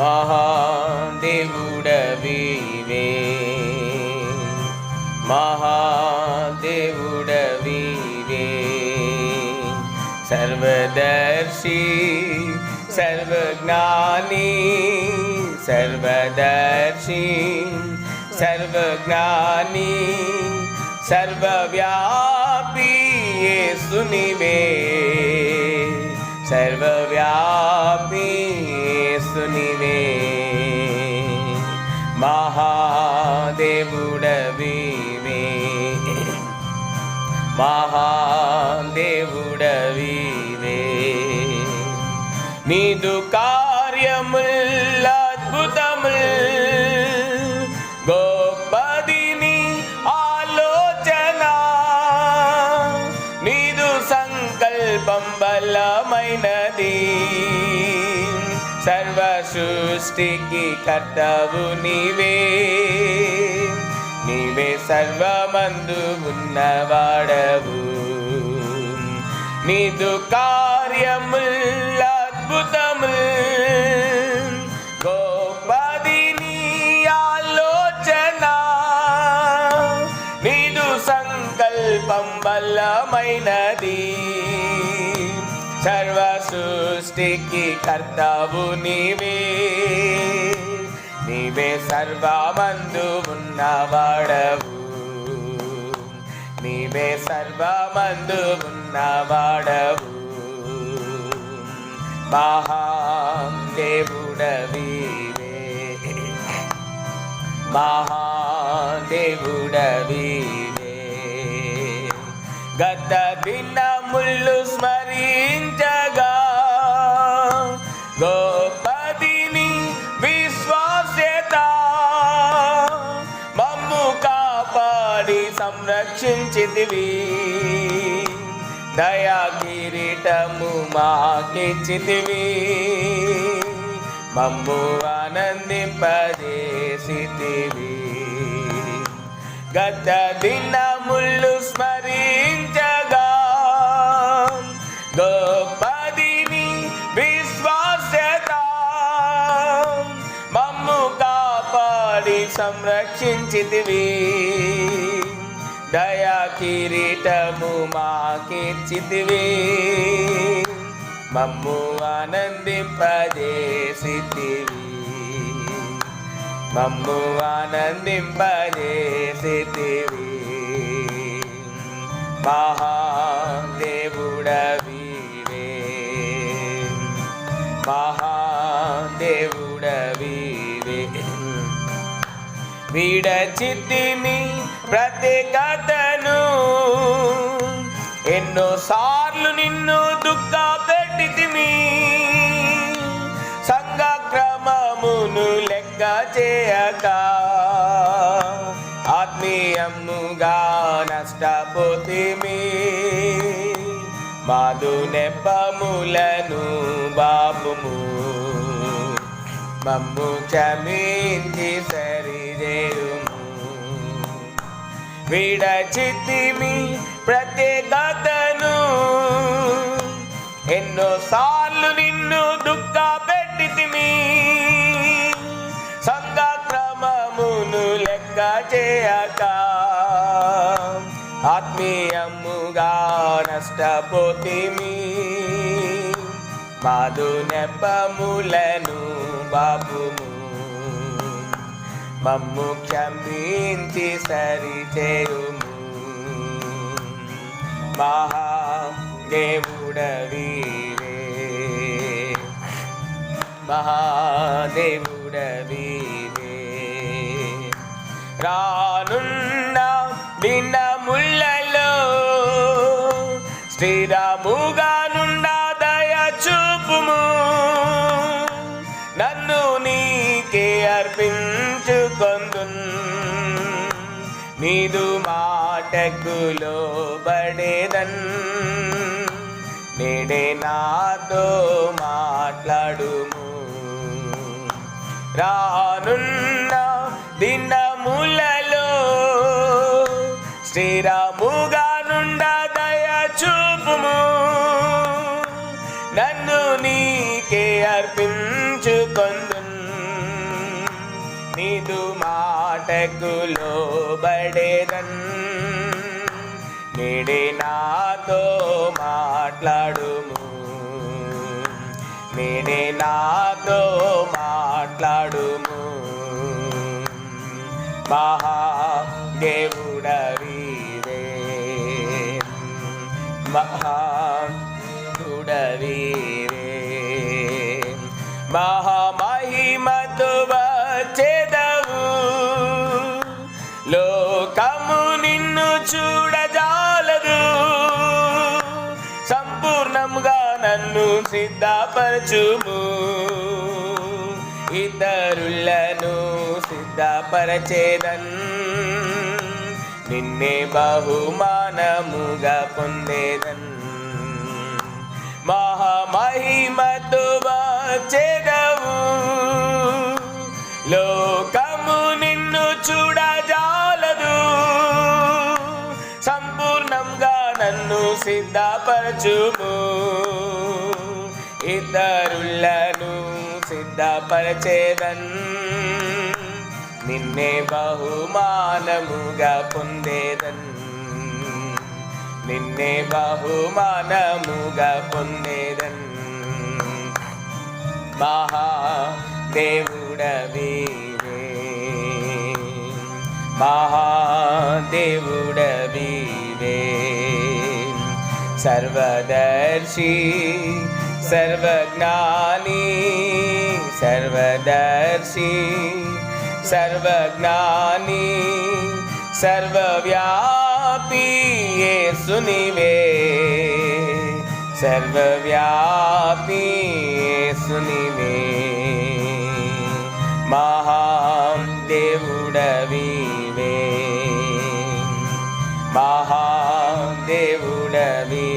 మహాదేవుడవివే మహాదేవుడవివే సర్వదర్శి సర్వజ్ఞాని సర్వదర్శి సర్వజ్ఞాని సర్వవ్యాపి యేసునివే సర్వవ్యాపి యేసునివే మహాదేవుడవివే మహాదేవుడవివే నీదు కార్యముల్ అద్భుతముల్ గొప్పదిని ఆలోచన నీదు సంకల్పం బలమైనది సృష్టికి కర్తవు నీవే నీవే సర్వమందు ఉన్నవాడవు నీదు కార్యముల్ అద్భుతముల్ గోపది నీ ఆలోచన నీదు సంకల్పం బలమైనది సృష్టికి కర్తవు నీవే. నీవే సర్వమందు ఉన్నవాడవు. నీవే సర్వమందు ఉన్నవాడవు. మహాం మహాదేవుడవివే మహాదేవుడవివే గత దినములు ముళ్ళు స్మరించ రక్షించితివి. దయా కిరీటము మాకిచ్చితివి. మమ్ము ఆనందింపజేసితివి. గత దినములు స్మరించగా గోపదిని విశ్వాసత మమ్ము కాపాడి సంరక్షించితివి. దయా కిరీటము మాకిచ్చితివి. మమ్ము ఆనందింపజేసితివి మమ్ము ఆనందింపజేసితివి. మహాదేవుడవివే మహాదేవుడవివే విడచితిమి ప్రత్యేకతను ఎన్నో సార్లు నిన్ను దుఃఖ పెట్టితిమి. సంగక్రమమును లెక్క చేయక ఆత్మీయముగా నష్టపోతిమి. మాదు నెప్పములను బాపుము. మమ్ము క్షమించి సరి విడచితిమి ప్రత్యేకతను. ఎన్నో సార్లు నిన్ను దుఃఖ పెట్టితిమి. సంగక్రమమును లెక్క చేయక ఆత్మీయముగా నష్టపోతిమి. మాదు నెపములను బాబుము మమ్ము క్షమించి సరిచేయుము. మహాదేవుడవీరే. మహాదేవుడవీరే. రానున్న దినములలో శ్రీరాముగా నీదు మాటకు లోబడేదన్. నేడే నాతో మాట్లాడుము. రానున్న దినములలో శ్రీరాముగా మాటకు లోబడేదన్ నిడి నాతో మాట్లాడుము. నిడి నాతో మాట్లాడుము. మహా దేవుడవీరే మహా దేవుడవీరే మహామహిమతో వచ్చేదవు సిద్ధపరచుము ఇతరులను సిద్ధపరచేదన్. నిన్నే బహుమానముగా పొందేదన్. మహామహిమతో వచ్చేదవు లోకము నిన్ను చూడజాలదు. సంపూర్ణంగా నన్ను సిద్ధపరచుము. ఇతరులను సిద్ధపరచేదన్. నిన్నే బహుమానముగా పొందేదన్. నిన్నే బహుమానముగా పొందేదన్. మహా దేవుడవీరే మహాదేవుడవీరే. సర్వదర్శి सर्वज्ञानी सर्वदर्शी सर्वज्ञानी सर्वव्यापी ये सुनिवे सर्वव्यापी ये सुनिवे महां देवुडवीवे। महां देवुडवी